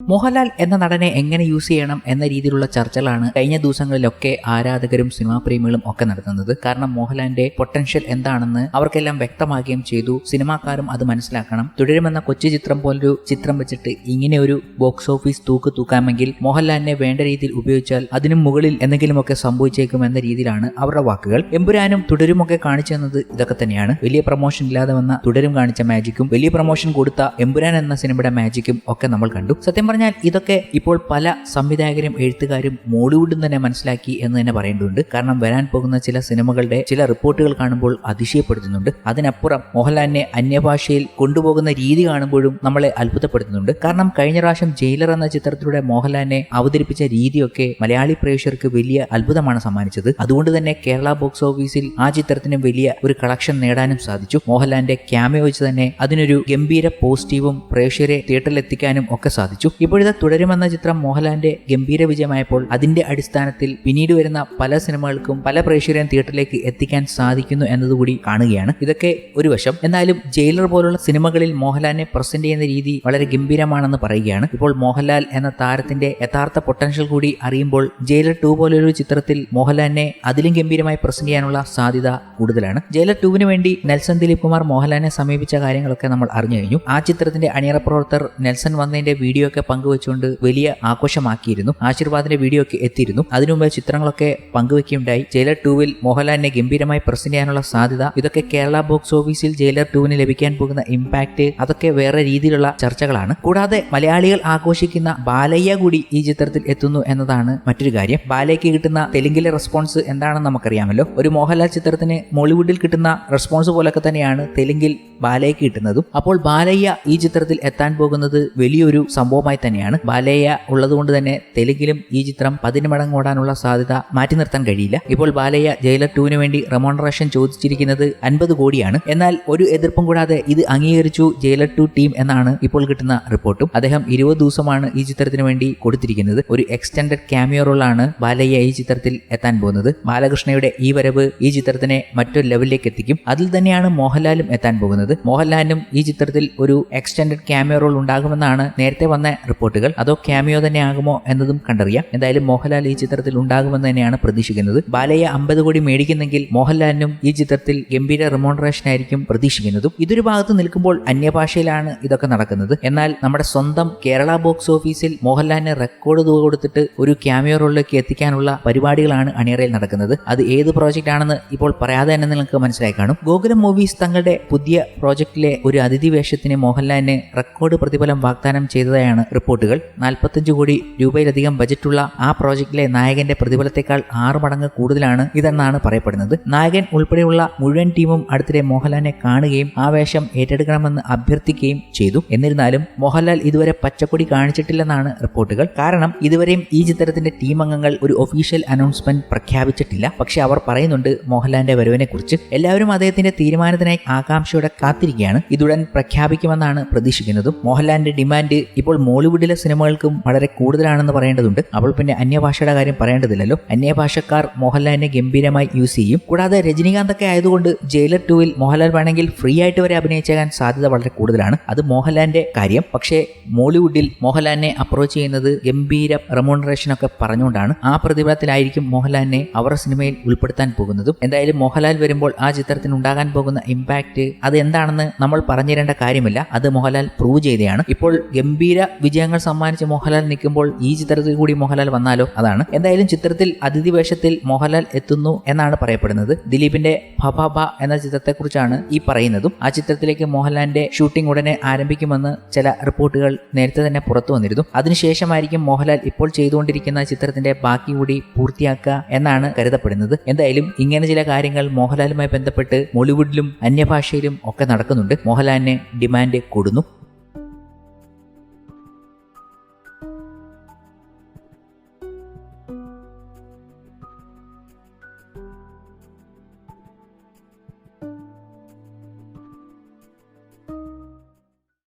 മോഹൻലാൽ എന്ന നടനെ എങ്ങനെ യൂസ് ചെയ്യണം എന്ന രീതിയിലുള്ള ചർച്ചകളാണ് കഴിഞ്ഞ ദിവസങ്ങളിലൊക്കെ ആരാധകരും സിനിമാ പ്രേമികളും ഒക്കെ നടത്തുന്നത്. കാരണം മോഹൻലാലിന്റെ പൊട്ടൻഷ്യൽ എന്താണെന്ന് അവർക്കെല്ലാം വ്യക്തമാകുകയും ചെയ്തു. സിനിമാക്കാരും അത് മനസ്സിലാക്കണം. തുടരുമെന്ന കൊച്ചു ചിത്രം പോലൊരു ചിത്രം വെച്ചിട്ട് ഇങ്ങനെ ഒരു ബോക്സ് ഓഫീസ് തൂക്ക് തൂക്കാമെങ്കിൽ മോഹൻലാലിനെ വേണ്ട രീതിയിൽ ഉപയോഗിച്ചാൽ അതിനും മുകളിൽ എന്തെങ്കിലുമൊക്കെ സംഭവിച്ചേക്കും എന്ന രീതിയിലാണ് അവരുടെ വാക്കുകൾ. എമ്പുരാനും തുടരുമൊക്കെ കാണിച്ചു തന്നത് ഇതൊക്കെ തന്നെയാണ്. വലിയ പ്രൊമോഷൻ ഇല്ലാതെ വന്ന തുടരും കാണിച്ച മാജിക്കും വലിയ പ്രൊമോഷൻ കൊടുത്ത എമ്പുരാൻ എന്ന സിനിമയുടെ മാജിക്കും ഒക്കെ നമ്മൾ കണ്ടു. സത്യം പറഞ്ഞാൽ ഇതൊക്കെ ഇപ്പോൾ പല സംവിധായകരും എഴുത്തുകാരും മോളിവുഡും തന്നെ മനസ്സിലാക്കി എന്ന് തന്നെ പറയേണ്ടതുണ്ട് കാരണം വരാൻ പോകുന്ന ചില സിനിമകളുടെ ചില റിപ്പോർട്ടുകൾ കാണുമ്പോൾ അതിശയപ്പെടുത്തുന്നുണ്ട്. അതിനപ്പുറം മോഹൻലാലിനെ അന്യഭാഷയിൽ കൊണ്ടുപോകുന്ന രീതി കാണുമ്പോഴും നമ്മളെ അത്ഭുതപ്പെടുത്തുന്നുണ്ട്. കാരണം കഴിഞ്ഞ പ്രാവശ്യം ജയിലർ എന്ന ചിത്രത്തിലൂടെ മോഹൻലാലിനെ അവതരിപ്പിച്ച രീതിയൊക്കെ മലയാളി പ്രേക്ഷകർക്ക് വലിയ അത്ഭുതമാണ് സമ്മാനിച്ചത്. അതുകൊണ്ട് തന്നെ കേരള ബോക്സ് ഓഫീസിൽ ആ ചിത്രത്തിന് വലിയ ഒരു കളക്ഷൻ നേടാനും സാധിച്ചു. മോഹൻലാലിന്റെ ക്യാമ വെച്ച് തന്നെ അതിനൊരു ഗംഭീര പോസിറ്റീവും പ്രേക്ഷകരെ തിയേറ്ററിൽ എത്തിക്കാനും ഒക്കെ സാധിച്ചു. ഇപ്പോഴത്തെ തുടരുമെന്ന ചിത്രം മോഹൻലാലിന്റെ ഗംഭീര വിജയമായപ്പോൾ അതിന്റെ അടിസ്ഥാനത്തിൽ പിന്നീട് വരുന്ന പല സിനിമകൾക്കും പല പ്രേക്ഷകരെയും തിയേറ്ററിലേക്ക് എത്തിക്കാൻ സാധിക്കുന്നു എന്നതുകൂടി കാണുകയാണ്. ഇതൊക്കെ ഒരു വശം. എന്നാലും ജയിലർ പോലുള്ള സിനിമകളിൽ മോഹൻലാലിനെ പ്രസന്റ് ചെയ്യുന്ന രീതി വളരെ ഗംഭീരമാണെന്ന് പറയുകയാണ്. ഇപ്പോൾ മോഹൻലാൽ എന്ന താരത്തിന്റെ യഥാർത്ഥ പൊട്ടൻഷ്യൽ കൂടി അറിയുമ്പോൾ ജയിലർ ടു പോലൊരു ചിത്രത്തിൽ മോഹൻലാലിനെ അതിലും ഗംഭീരമായി പ്രസന്റ് ചെയ്യാനുള്ള സാധ്യത കൂടുതലാണ്. ജയിലർ ടുവിന് വേണ്ടി നെൽസൺ ദിലീപ് കുമാർ മോഹൻലാലിനെ സമീപിച്ച കാര്യങ്ങളൊക്കെ നമ്മൾ അറിഞ്ഞു കഴിഞ്ഞു. ആ ചിത്രത്തിന്റെ അണിയറ പ്രവർത്തകർ നെൽസൺ വന്നതിന്റെ വീഡിയോ ഒക്കെ പങ്കുവെച്ചുകൊണ്ട് വലിയ ആഘോഷമാക്കിയിരുന്നു. ആശീർവാദിന്റെ വീഡിയോ ഒക്കെ എത്തിയിരുന്നു. അതിനു മുമ്പ് ചിത്രങ്ങളൊക്കെ പങ്കുവെക്കുകയുണ്ടായി ജയിലർ ടൂവിൽ മോഹൻലാലിനെ ഗംഭീരമായി പ്രസന്റ് ചെയ്യാനുള്ള സാധ്യത ഇതൊക്കെ കേരള ബോക്സ് ഓഫീസിൽ ജയിലർ ടൂവിന് ലഭിക്കാൻ പോകുന്ന ഇമ്പാക്ട് അതൊക്കെ വേറെ രീതിയിലുള്ള ചർച്ചകളാണ്. കൂടാതെ മലയാളികൾ ആഘോഷിക്കുന്ന ബാലയ്യ കൂടി ഈ ചിത്രത്തിൽ എത്തുന്നു എന്നതാണ് മറ്റൊരു കാര്യം. ബാലയ്ക്ക് കിട്ടുന്ന തെലുങ്കിലെ റെസ്പോൺസ് എന്താണെന്ന് നമുക്കറിയാമല്ലോ. ഒരു മോഹൻലാൽ ചിത്രത്തിന് മോളിവുഡിൽ കിട്ടുന്ന റെസ്പോൺസ് പോലൊക്കെ തന്നെയാണ് തെലുങ്കിൽ ബാലയ്ക്ക് കിട്ടുന്നതും. അപ്പോൾ ബാലയ്യ ഈ ചിത്രത്തിൽ എത്താൻ പോകുന്നത് വലിയൊരു സംഭവമായി തന്നെയാണ്. ബാലയ്യ ഉള്ളതുകൊണ്ട് തന്നെ തെലുങ്കിലും ഈ ചിത്രം പതിന് മടങ്ങ് ഓടാനുള്ള സാധ്യത മാറ്റി നിർത്താൻ കഴിയില്ല. ഇപ്പോൾ ബാലയ്യ ജയിലർ ടൂവിന് വേണ്ടി റെമോണറേഷൻ ചോദിച്ചിരിക്കുന്നത് അൻപത് കോടിയാണ്. എന്നാൽ ഒരു എതിർപ്പും കൂടാതെ ഇത് അംഗീകരിച്ചു ജയിലർ ടു ടീം എന്നാണ് ഇപ്പോൾ കിട്ടുന്ന റിപ്പോർട്ടും. അദ്ദേഹം ഇരുപത് ദിവസമാണ് ഈ ചിത്രത്തിന് വേണ്ടി കൊടുത്തിരിക്കുന്നത്. ഒരു എക്സ്റ്റൻഡഡ് ക്യാമിയോ റോളാണ് ബാലയ്യ ഈ ചിത്രത്തിൽ എത്താൻ പോകുന്നത്. ബാലകൃഷ്ണയുടെ ഈ വരവ് ഈ ചിത്രത്തിനെ മറ്റൊരു ലെവലിലേക്ക് എത്തിക്കും. അതിൽ തന്നെയാണ് മോഹൻലാലും എത്താൻ പോകുന്നത്. മോഹൻലാലിനും ഈ ചിത്രത്തിൽ ഒരു എക്സ്റ്റൻഡഡ് ക്യാമിയോ റോൾ ഉണ്ടാകുമെന്നാണ് നേരത്തെ വന്ന റിപ്പോർട്ടുകൾ. അതോ ക്യാമിയോ തന്നെ ആകുമോ എന്നതും കണ്ടറിയാം. എന്തായാലും മോഹൻലാൽ ഈ ചിത്രത്തിൽ ഉണ്ടാകുമെന്ന് തന്നെയാണ് പ്രതീക്ഷിക്കുന്നത്. ബാലയ്യ അമ്പത് കോടി മേടിക്കുന്നെങ്കിൽ മോഹൻലാലിനും ഈ ചിത്രത്തിൽ ഗംഭീര റിമോണറേഷൻ ആയിരിക്കും പ്രതീക്ഷിക്കുന്നതും. ഇതൊരു ഭാഗത്ത് നിൽക്കുമ്പോൾ അന്യഭാഷയിലാണ് ഇതൊക്കെ നടക്കുന്നത്. എന്നാൽ നമ്മുടെ സ്വന്തം കേരള ബോക്സ് ഓഫീസിൽ മോഹൻലാലിന് റെക്കോർഡ് തുക കൊടുത്തിട്ട് ഒരു ക്യാമിയോ റോളിലേക്ക് എത്തിക്കാനുള്ള പരിപാടികളാണ് അണിയറയിൽ നടക്കുന്നത്. അത് ഏത് പ്രോജക്റ്റ് ആണെന്ന് ഇപ്പോൾ പറയാതെ തന്നെ നിങ്ങൾക്ക് മനസ്സിലായി കാണും. ഗോകുലം മൂവീസ് തങ്ങളുടെ പുതിയ പ്രോജക്റ്റിലെ ഒരു അതിഥി വേഷത്തിന് മോഹൻലാലിന് റെക്കോർഡ് പ്രതിഫലം വാഗ്ദാനം ചെയ്തതായാണ് റിപ്പോർട്ടുകൾ. നാൽപ്പത്തഞ്ച് കോടി രൂപയിലധികം ബജറ്റുള്ള ആ പ്രോജക്റ്റിലെ നായകന്റെ പ്രതിഫലത്തെക്കാൾ ആറ് മടങ്ങ് കൂടുതലാണ് ഇതെന്നാണ് പറയപ്പെടുന്നത്. നായകൻ ഉൾപ്പെടെയുള്ള മുഴുവൻ ടീമും അടുത്തിടെ മോഹൻലാലിനെ കാണുകയും ആ വേഷം ഏറ്റെടുക്കണമെന്ന് അഭ്യർത്ഥിക്കുകയും ചെയ്തു. എന്നിരുന്നാലും മോഹൻലാൽ ഇതുവരെ പച്ചക്കൊടി കാണിച്ചിട്ടില്ലെന്നാണ് റിപ്പോർട്ടുകൾ. കാരണം ഇതുവരെയും ഈ ചിത്രത്തിന്റെ ടീം അംഗങ്ങൾ ഒരു ഒഫീഷ്യൽ അനൗൺസ്മെന്റ് പ്രഖ്യാപിച്ചിട്ടില്ല. പക്ഷേ അവർ പറയുന്നുണ്ട് മോഹൻലാലിന്റെ വരവിനെ കുറിച്ച് എല്ലാവരും അദ്ദേഹത്തിന്റെ തീരുമാനത്തിനായി ആകാംക്ഷയോടെ കാത്തിരിക്കുകയാണ്. ഇതുടൻ പ്രഖ്യാപിക്കുമെന്നാണ് പ്രതീക്ഷിക്കുന്നതും. മോഹൻലാലിന്റെ ഡിമാൻഡ് ഇപ്പോൾ മോളിവുഡിലെ സിനിമകൾക്കും വളരെ കൂടുതലാണെന്ന് പറയേണ്ടതുണ്ട്. അപ്പോൾ പിന്നെ അന്യഭാഷയുടെ കാര്യം പറയേണ്ടതില്ലല്ലോ. അന്യഭാഷക്കാർ മോഹൻലാലിനെ ഗംഭീരമായി യൂസ് ചെയ്യും. കൂടാതെ രജനീകാന്ത് ഒക്കെ ആയതുകൊണ്ട് ജയിലർ ടൂവിൽ മോഹൻലാൽ വേണമെങ്കിൽ ഫ്രീ ആയിട്ട് വരെ അഭിനയിച്ചേക്കാൻ സാധ്യത വളരെ കൂടുതലാണ്. അത് മോഹൻലാലിന്റെ കാര്യം. പക്ഷേ മോളിവുഡിൽ മോഹൻലാലിനെ അപ്രോച്ച് ചെയ്യുന്നത് ഗംഭീര റെമോണറേഷൻ ഒക്കെ പറഞ്ഞുകൊണ്ടാണ്. ആ പ്രതിഫലത്തിലായിരിക്കും മോഹൻലാലിനെ അവരുടെ സിനിമയിൽ ഉൾപ്പെടുത്താൻ പോകുന്നതും. എന്തായാലും മോഹൻലാൽ വരുമ്പോൾ ആ ചിത്രത്തിന് ഉണ്ടാകാൻ പോകുന്ന ഇമ്പാക്റ്റ് അത് എന്താണെന്ന് നമ്മൾ പറഞ്ഞു തരേണ്ട കാര്യമില്ല. അത് മോഹൻലാൽ പ്രൂവ് ചെയ്തതാണ് ഇപ്പോൾ ഗംഭീര വിജയങ്ങൾ സമ്മാനിച്ച് മോഹൻലാൽ നിൽക്കുമ്പോൾ ഈ ചിത്രത്തിൽ കൂടി മോഹൻലാൽ വന്നാലോ? അതാണ്. എന്തായാലും ചിത്രത്തിൽ അതിഥി വേഷത്തിൽ മോഹൻലാൽ എത്തുന്നു എന്നാണ് പറയപ്പെടുന്നത്. ദിലീപിന്റെ ഭബാബ എന്ന ചിത്രത്തെക്കുറിച്ചാണ് ഈ പറയുന്നതും. ആ ചിത്രത്തിലേക്ക് മോഹൻലാലിന്റെ ഷൂട്ടിംഗ് ഉടനെ ആരംഭിക്കുമെന്ന് ചില റിപ്പോർട്ടുകൾ നേരത്തെ തന്നെ പുറത്തു വന്നിരുന്നു. അതിനുശേഷമായിരിക്കും മോഹൻലാൽ ഇപ്പോൾ ചെയ്തുകൊണ്ടിരിക്കുന്ന ചിത്രത്തിന്റെ ബാക്കി കൂടി പൂർത്തിയാക്കുക എന്നാണ് കരുതപ്പെടുന്നത്. എന്തായാലും ഇങ്ങനെ ചില കാര്യങ്ങൾ മോഹൻലാലുമായി ബന്ധപ്പെട്ട് മോളിവുഡിലും അന്യഭാഷയിലും ഒക്കെ നടക്കുന്നുണ്ട്. മോഹൻലാലിന് ഡിമാൻഡ് കൂടുന്നു.